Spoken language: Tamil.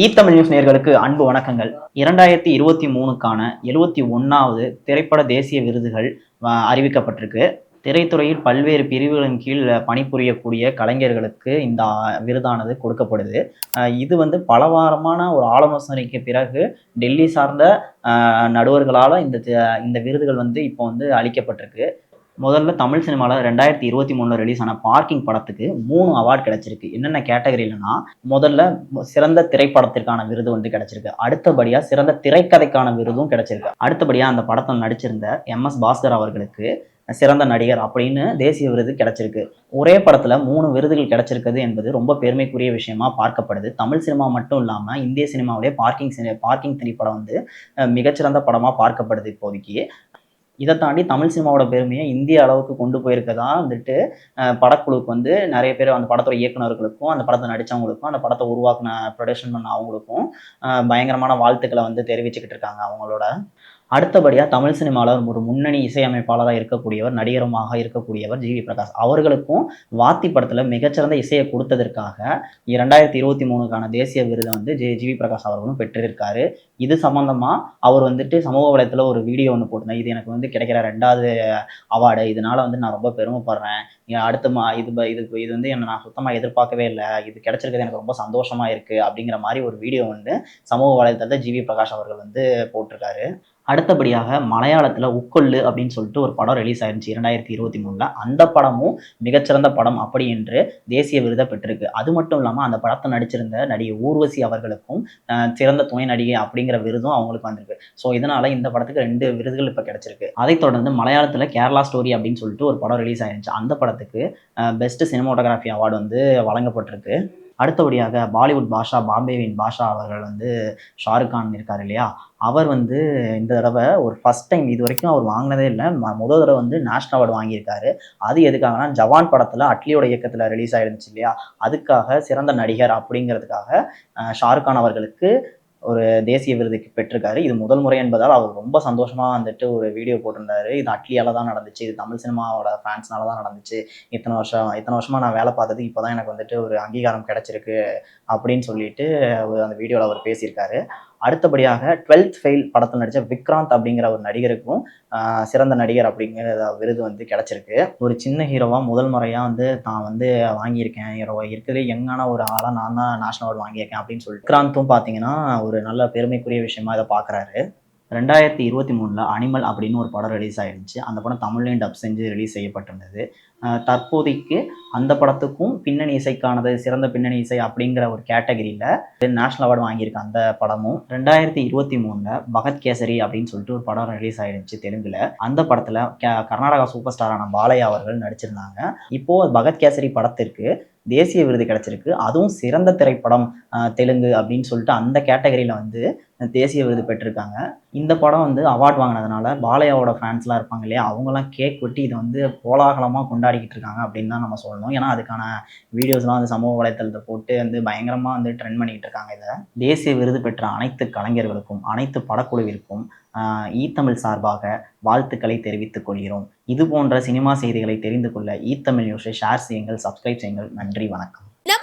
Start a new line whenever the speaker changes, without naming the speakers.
ஈத்தமிழ் நியூஸ் நேர்களுக்கு அன்பு வணக்கங்கள். இரண்டாயிரத்தி இருபத்தி மூணுக்கான எழுபத்தி ஒன்றாவது திரைப்பட தேசிய விருதுகள் அறிவிக்கப்பட்டிருக்கு. திரைத்துறையில் பல்வேறு பிரிவுகளின் கீழ் பணிபுரியக்கூடிய கலைஞர்களுக்கு இந்த விருதானது கொடுக்கப்படுது. இது வந்து பல வாரமான ஒரு ஆலோசனைக்கு பிறகு டெல்லி சார்ந்த நடுவர்களால் இந்த இந்த விருதுகள் வந்து இப்போ வந்து அளிக்கப்பட்டிருக்கு. முதல்ல தமிழ் சினிமாவில் ரெண்டாயிரத்தி இருபத்தி மூணில் ரிலீஸ் ஆன பார்க்கிங் படத்துக்கு மூணு அவார்ட் கிடச்சிருக்கு. என்னென்ன கேட்டகரியிலனா முதல்ல சிறந்த திரைப்படத்திற்கான விருது வந்து கிடச்சிருக்கு. அடுத்தபடியாக சிறந்த திரைக்கதைக்கான விருதும் கிடச்சிருக்கு. அடுத்தபடியாக அந்த படத்தில் நடிச்சிருந்த எம் எஸ் பாஸ்கர் அவர்களுக்கு சிறந்த நடிகர் அப்படின்னு தேசிய விருது கிடைச்சிருக்கு. ஒரே படத்துல மூணு விருதுகள் கிடைச்சிருக்குது என்பது ரொம்ப பெருமைக்குரிய விஷயமா பார்க்கப்படுது. தமிழ் சினிமா மட்டும் இல்லாம இந்திய சினிமாவிலே பார்க்கிங் சினி பார்க்கிங் திரைப்படம் வந்து மிகச்சிறந்த படமா பார்க்கப்படுது இப்போதைக்கு. இதை தாண்டி தமிழ் சினிமாவோட பெருமையை இந்திய அளவுக்கு கொண்டு போயிருக்கதா வந்துட்டு அஹ், படக்குழுவுக்கு வந்து நிறைய பேர் அந்த படத்தோட இயக்குனர்களுக்கும் அந்த படத்தை நடிச்சவங்களுக்கும் அந்த படத்தை உருவாக்குன ப்ரொடக்ஷன் பண்ண அவங்களுக்கும் அஹ், பயங்கரமான வாழ்த்துக்களை வந்து தெரிவிச்சுக்கிட்டு இருக்காங்க அவங்களோட. அடுத்தபடியாக தமிழ் சினிமாவில் ஒரு முன்னணி இசையமைப்பாளராக இருக்கக்கூடியவர் நடிகருமாக இருக்கக்கூடியவர் ஜிவி பிரகாஷ். அவர்களுக்கும் வாத்தி படத்தில் மிகச்சிறந்த இசையை கொடுத்ததற்காக இரண்டாயிரத்தி இருபத்தி மூணுக்கான தேசிய விருதை வந்து ஜி ஜிவி பிரகாஷ் அவர்களும் பெற்றிருக்காரு. இது சம்மந்தமாக அவர் வந்துட்டு சமூக வலைத்துல ஒரு வீடியோ ஒன்று போட்டிருந்தேன் இது எனக்கு வந்து கிடைக்கிற ரெண்டாவது அவார்டு. இதனால் வந்து நான் ரொம்ப பெருமைப்படுறேன். அடுத்த மா இது ப- இது இது வந்து என்னை நான் சுத்தமாக எதிர்பார்க்கவே இல்லை. இது கிடைச்சிருக்கிறது எனக்கு ரொம்ப சந்தோஷமாக இருக்குது அப்படிங்கிற மாதிரி ஒரு வீடியோ வந்து சமூக வலைதளத்தில் ஜிவி பிரகாஷ் அவர்கள் வந்து போட்டிருக்காரு. அடுத்தபடியாக மலையாளத்தில் உக்கொல்லு அப்படின்னு சொல்லிட்டு ஒரு படம் ரிலீஸ் ஆயிருந்துச்சு இரண்டாயிரத்தி இருபத்தி மூணில். அந்த படமும் மிகச்சிறந்த படம் அப்படி என்று தேசிய விருதை பெற்றிருக்கு. அது மட்டும் இல்லாமல் அந்த படத்தை நடிச்சிருந்த நடிகை ஊர்வசி அவர்களுக்கும் சிறந்த துணை நடிகை அப்படிங்கிற விருதும் அவங்களுக்கு வந்திருக்கு. ஸோ இதனால் இந்த படத்துக்கு ரெண்டு விருதுகள் இப்போ கிடச்சிருக்கு. அதைத் தொடர்ந்து மலையாளத்தில் கேரளா ஸ்டோரி அப்படின்னு சொல்லிட்டு ஒரு படம் ரிலீஸ் ஆயிருந்துச்சு. அந்த படத்துக்கு பெஸ்ட் சினிமோட்டோகிராஃபி அவார்டு வந்து வழங்கப்பட்டிருக்கு. அடுத்தபடியாக பாலிவுட் பாஷா பாம்பேவின் பாஷா அவர்கள் வந்து ஷாருக் கான் இருக்கார் இல்லையா? அவர் வந்து இந்த தடவை ஒரு ஃபர்ஸ்ட் டைம் இது வரைக்கும் அவர் வாங்கினதே இல்லை. முதல் தடவை வந்து நேஷனல் அவார்டு வாங்கியிருக்காரு. அது எதுக்காகனா ஜவான் படத்தில் அட்லியோட இயக்கத்தில் ரிலீஸ் ஆகிருந்துச்சு இல்லையா? அதுக்காக சிறந்த நடிகர் அப்படிங்கிறதுக்காக ஷாருக் கான் அவர்களுக்கு ஒரு தேசிய விருதுக்கு பெற்றிருக்காரு. இது முதல் முறை என்பதால் அவர் ரொம்ப சந்தோஷமா வந்துட்டு ஒரு வீடியோ போட்டிருந்தாரு. இது அட்லியால தான் நடந்துச்சு. இது தமிழ் சினிமாவோட ஃபேன்ஸ்னால தான் நடந்துச்சு. இத்தனை வருஷம் இத்தனை வருஷமா நான் வேலை பார்த்தது இப்போதான் எனக்கு வந்துட்டு ஒரு அங்கீகாரம் கிடைச்சிருக்கு அப்படின்னு சொல்லிட்டு அவர் அந்த வீடியோவில் அவர் பேசியிருக்காரு. அடுத்தபடியாக டுவெல்த் ஃபெயில் படத்தில் நடித்த விக்ராந்த் அப்படிங்கிற ஒரு நடிகருக்கும் சிறந்த நடிகர் அப்படிங்கிற விருது வந்து கிடச்சிருக்கு. ஒரு சின்ன ஹீரோவாக முதல் முறையாக வந்து தான் வந்து வாங்கியிருக்கேன். ஹீரோ இருக்கிறது யங்கான ஒரு ஆளாக நான் தான் நேஷனல் அவார்டு வாங்கியிருக்கேன் அப்படின்னு சொல்லிட்டு. விக்ராந்தும் பார்த்தீங்கன்னா ஒரு நல்ல பெருமைக்குரிய விஷயமா இதை பார்க்குறாரு ரெண்டாயிரத்தி இருபத்தி மூணில் அனிமல் அப்படின்னு ஒரு படம் ரிலீஸ் ஆயிருந்துச்சு. அந்த படம் தமிழ்லையும் டப் செஞ்சு ரிலீஸ் செய்யப்பட்டிருந்தது. தற்போதைக்கு அந்த படத்துக்கும் பின்னணி இசைக்கானது சிறந்த பின்னணி இசை அப்படிங்கிற ஒரு கேட்டகரியில் நேஷனல் அவார்டு வாங்கியிருக்க அந்த படமும். ரெண்டாயிரத்தி இருபத்தி மூணில் பகத் கேசரி அப்படின்னு சொல்லிட்டு ஒரு படம் ரிலீஸ் ஆயிருந்துச்சு தெலுங்குல. அந்த படத்தில் கர்நாடகா சூப்பர் ஸ்டாரான பாலையா அவர்கள் நடிச்சிருந்தாங்க. இப்போ பகத் கேசரி படத்திற்கு தேசிய விருது கிடைச்சிருக்கு. அதுவும் சிறந்த திரைப்படம் தெலுங்கு அப்படின்னு சொல்லிட்டு அந்த கேட்டகரியில் வந்து தேசிய விருது பெற்றிருக்காங்க. இந்த படம் வந்து அவார்ட் வாங்கினதுனால பாலையாவோட ஃபேன்ஸ்லாம் இருப்பாங்க இல்லையா? அவங்களாம் கேக் வெட்டி இதை வந்து கோலாகலமாக கொண்டாடிக்கிட்டு இருக்காங்க அப்படின்னு தான் நம்ம சொல்லணும். ஏன்னா அதுக்கான வீடியோஸ்லாம் வந்து சமூக வலைத்தளத்தை போட்டு வந்து பயங்கரமாக வந்து ட்ரெண்ட் பண்ணிக்கிட்டு இருக்காங்க இதை. தேசிய விருது பெற்ற அனைத்து கலைஞர்களுக்கும் அனைத்து படக்குழுவிற்கும் ஈத்தமிழ் சார்பாக வாழ்த்துக்களை தெரிவித்துக் கொள்கிறோம். இது போன்ற சினிமா செய்திகளை தெரிந்து கொள்ள ஈத்தமிழ் நியூஸை ஷேர் செய்யுங்கள் சப்ஸ்கிரைப் செய்யுங்கள். நன்றி வணக்கம்.